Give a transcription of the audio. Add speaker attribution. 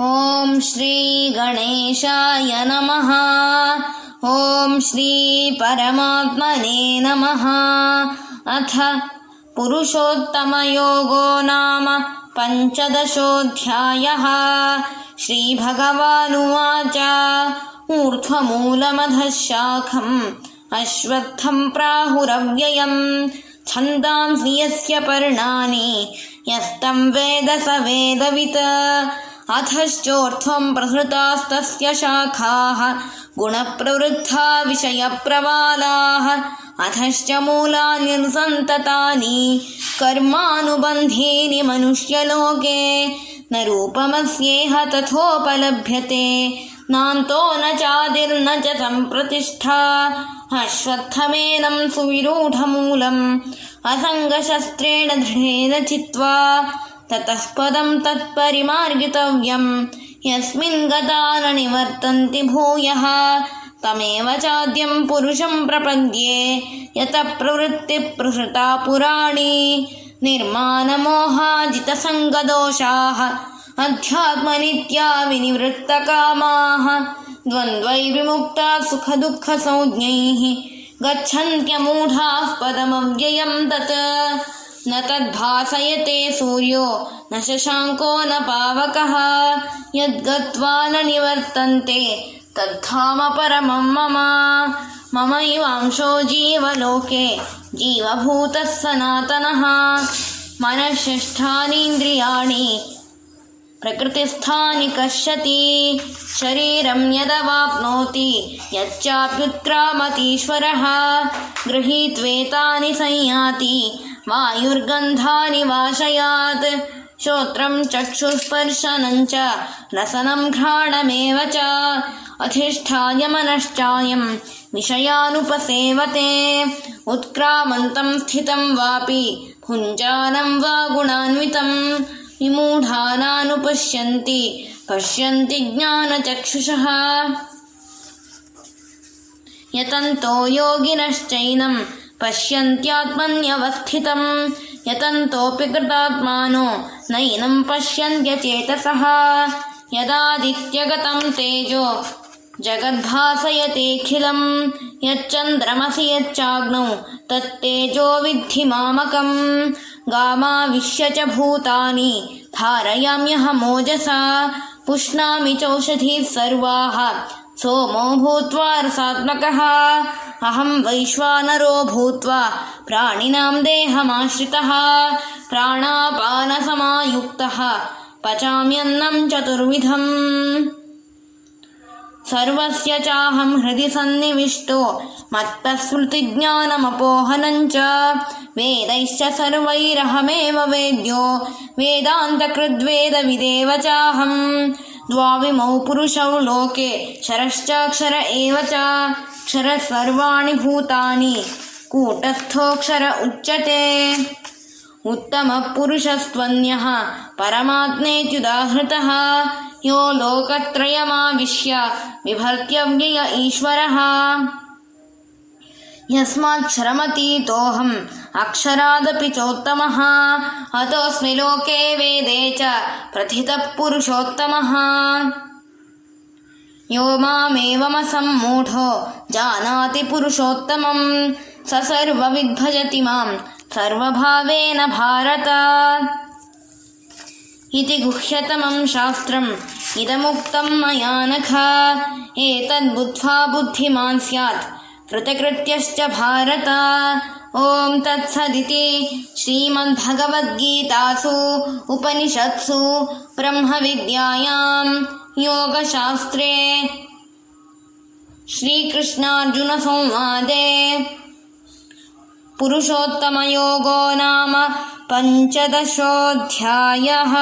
Speaker 1: ॐ श्रीगणेशाय नमः। ॐ श्रीपरमात्मने नमः। अथ पुरुषोत्तमयोगो नाम पञ्चदशोऽध्यायः। श्रीभगवानुवाच। ऊर्ध्वमूलमधः शाखम् अश्वत्थम् प्राहुरव्ययम्। छन्दांसि यस्य पर्णानि यस्तं वेद स वेदवित् अथश्चोर्ध्वम् प्रसृतास्तस्य शाखाः गुणप्रवृद्धा विषयप्रवालाः अथश्च मूलान्यनुसन्ततानि कर्मानुबन्धीनि मनुष्यलोके। न रूपमस्येह तथोपलभ्यते नान्तो न चादिर्न च सम्प्रतिष्ठा। अश्वत्थमेनं सुविरूढमूलम्, असङ्गशस्त्रेण दृढेन चित्वा। ततः पदं तत्परिमार्गितव्यम् यस्मिन् गता न निवर्तन्ति भूयः। तमेव चाद्यं पुरुषं प्रपद्ये। यतः प्रवृत्तिप्रसृता पुराणी। निर्मानमोहाजितसङ्गदोषाः अध्यात्मनित्या विनिवृत्तकामाः। द्वन्द्वैर्विमुक्ता सुखदुःखसंज्ञैः। गच्छन्त्यमूढाः पदमव्ययं तत्। न तद्भासयते सूर्यो न शशाङ्को न पावकः। यद्गत्वा न निवर्तन्ते तद्धाम परमं मम। ममैवांशो जीवलोके जीवभूतः सनातनः। मनःषष्ठानीन्द्रियाणि प्रकृतिस्थानि कश्यति शरीरं यदवाप्नोति यच्चाप्युत्क्रामतीश्वरः। गृहीत्वेतानि संयाति वायुर्गन्धानि वाशयात्। श्रोत्रं चक्षुस्पर्शनं च रसनं घ्राणमेव च। अधिष्ठाय मनश्चायं विषयानुपसेवते उत्क्रामन्तं स्थितं वापि भुञ्जानं वा गुणान्वितं। विमूढानानुपश्यन्ति पश्यन्ति ज्ञानचक्षुषः। यतन्तो योगिनश्चैनं पश्यन्त्यात्मन्यवस्थितं यतन्तोऽपि कृतात्मानो नैनं पश्यन्त्यचेतसः। यदादित्यगतं तेजो जगद्भासयतेऽखिलं यच्चन्द्रमसि यच्चाग्नौ तत्तेजो विद्धि मामकं गामाविश्य च भूतानि धारयाम्यहमोजसा पुष्णामि चौषधीः सर्वाः। सोमो भूत्वा रसात्मकः। अहं वैश्वानरो भूत्वा प्राणिनां देहमाश्रितः प्राणापानसमायुक्तः पचाम्यन्नं चतुर्विधम्। सर्वस्य चाहं हृदि सन्निविष्टो मत्तस्मृतिज्ञानमपोहनं च। वेदैश्च सर्वैरहमेव वेद्यो वेदान्तकृद्वेदविदेव चाहं द्वाविमौ पुरुषौ लोके क्षरश्चाक्षर एव च क्षरः सर्वाणि भूतानि। कूटस्थोऽक्षर उच्यते। उत्तमपुरुषस्त्वन्यः, परमात्मेत्युदाहृतः। यो लोकत्रयमाविश्य बिभर्त्यव्यय ईश्वरः। यस्माक्षरमतीतोऽहम् अक्षरादपि चोत्तमः। अतोऽस्मि लोके वेदे च प्रथितः पुरुषोत्तमः यो मामेवमसम्मूढो जानाति पुरुषोत्तमं स सर्वविद्भजति मां सर्वभावेन भारत। इति गुह्यतमं शास्त्रम्। इदमुक्तं मया नख। एतद्बुद्ध्वा बुद्धिमान् स्यात्। कृतकृत्यश्च भारत। ॐ तत्सदिति श्रीमद्भगवद्गीतासु उपनिषत्सु ब्रह्मविद्यायां योगशास्त्रे श्रीकृष्णार्जुनसंवादे। पुरुषोत्तमयोगो नाम पञ्चदशोऽध्यायः।